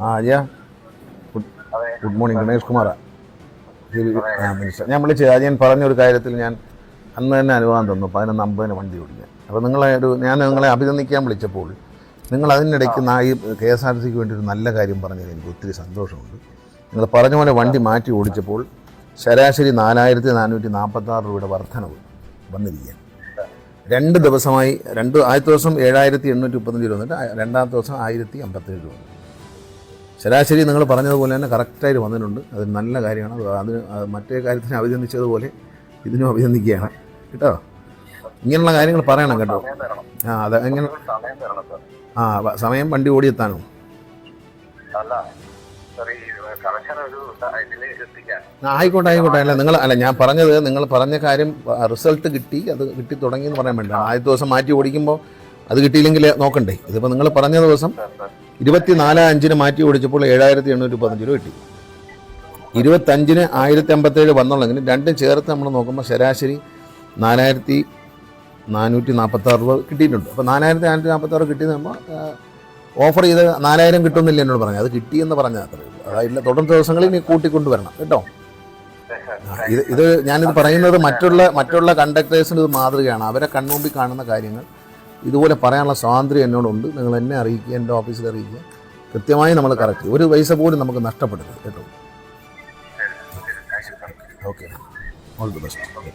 ആ അജയ good morning Ganesh കുമാറാ. മിനിസ്റ്റർ. ഞാൻ വിളിച്ചത് അജയൻ പറഞ്ഞൊരു കാര്യത്തിൽ ഞാൻ അന്ന് തന്നെ അനുവാദം തന്നു പതിനൊന്ന് അമ്പതിന് വണ്ടി ഓടിക്കാൻ. അപ്പോൾ നിങ്ങളെ ഒരു ഞാൻ നിങ്ങളെ അഭിനന്ദിക്കാൻ വിളിച്ചപ്പോൾ നിങ്ങൾ അതിനിടയ്ക്ക് നാ- ഈ കെ എസ് ആർ സിക്ക് വേണ്ടി ഒരു നല്ല കാര്യം പറഞ്ഞതിൽ എനിക്ക് ഒത്തിരി സന്തോഷമുണ്ട്. നിങ്ങൾ പറഞ്ഞ പോലെ വണ്ടി മാറ്റി ഓടിച്ചപ്പോൾ ശരാശരി നാലായിരത്തി നാനൂറ്റി നാൽപ്പത്താറ് രൂപയുടെ വർധനവ് വന്നിരിക്കുകയാണ്. രണ്ട് ദിവസമായി രണ്ട് ആദ്യത്തെ ദിവസം ഏഴായിരത്തി എണ്ണൂറ്റി മുപ്പത്തഞ്ച് രൂപ വന്നിട്ട് രണ്ടാമത്തെ ദിവസം ആയിരത്തി അമ്പത്തേഴ് രൂപ ശരാശരി നിങ്ങൾ പറഞ്ഞതുപോലെ തന്നെ കറക്റ്റായിട്ട് വന്നിട്ടുണ്ട്. അത് നല്ല കാര്യമാണ്. അത് മറ്റേ കാര്യത്തിന് അഭിനന്ദിച്ചതുപോലെ ഇതിനും അഭിനന്ദിക്കുകയാണ്. കേട്ടോ? ഇങ്ങനെയുള്ള കാര്യങ്ങൾ പറയണം കേട്ടോ. ആ അത് എങ്ങനെ ആ സമയം വണ്ടി ഓടിയെത്താനോ? ആയിക്കോട്ടെ ആയിക്കോട്ടെ. അല്ല നിങ്ങൾ അല്ല ഞാൻ പറഞ്ഞത് നിങ്ങൾ പറഞ്ഞ കാര്യം റിസൾട്ട് കിട്ടി അത് കിട്ടി തുടങ്ങി എന്ന് പറയാൻ വേണ്ട. ആദ്യത്തെ ദിവസം മാറ്റി ഓടിക്കുമ്പോൾ അത് കിട്ടിയില്ലെങ്കിൽ നോക്കണ്ടേ. ഇതിപ്പോൾ നിങ്ങൾ പറഞ്ഞ ദിവസം ഇരുപത്തിനാല് അഞ്ചിന് മാറ്റി ഓടിച്ചപ്പോൾ ഏഴായിരത്തി എണ്ണൂറ്റി പതിനഞ്ച് രൂപ കിട്ടി. ഇരുപത്തഞ്ചിന് ആയിരത്തി അമ്പത്തേഴ് വന്നുള്ളെങ്കിലും രണ്ടും ചേർത്ത് നമ്മൾ നോക്കുമ്പോൾ ശരാശരി നാലായിരത്തി നാനൂറ്റി നാൽപ്പത്താറ് രൂപ കിട്ടിയിട്ടുണ്ട്. അപ്പോൾ നാലായിരത്തി നാനൂറ്റി നാൽപ്പത്താറ് കിട്ടിയെന്ന് നമ്മൾ ഓഫർ ചെയ്ത് നാലായിരം കിട്ടുന്നില്ല എന്നോട് പറഞ്ഞു അത് കിട്ടിയെന്ന് പറഞ്ഞാൽ അത്രേ അതായത് തുടർന്ന് ദിവസങ്ങളിൽ നീ കൂട്ടിക്കൊണ്ടുവരണം. കേട്ടോ? ഇത് ഇത് ഞാനിത് പറയുന്നത് മറ്റുള്ള മറ്റുള്ള കണ്ടക്ടേഴ്സിന് ഇത് മാതൃകയാണ്. അവരെ കൺമുമ്പിൽ കാണുന്ന കാര്യങ്ങൾ ഇതുപോലെ പറയാനുള്ള സ്വാതന്ത്ര്യം എന്നോടുണ്ട്. നിങ്ങൾ എന്നെ അറിയിക്കുക എന്റെ ഓഫീസിൽ അറിയിക്കുക. കൃത്യമായി നമ്മൾ കറക്റ്റ് ഒരു പൈസ പോലും നമുക്ക് നഷ്ടപ്പെടരുത്. കേട്ടോ? ഓക്കെ. All the best.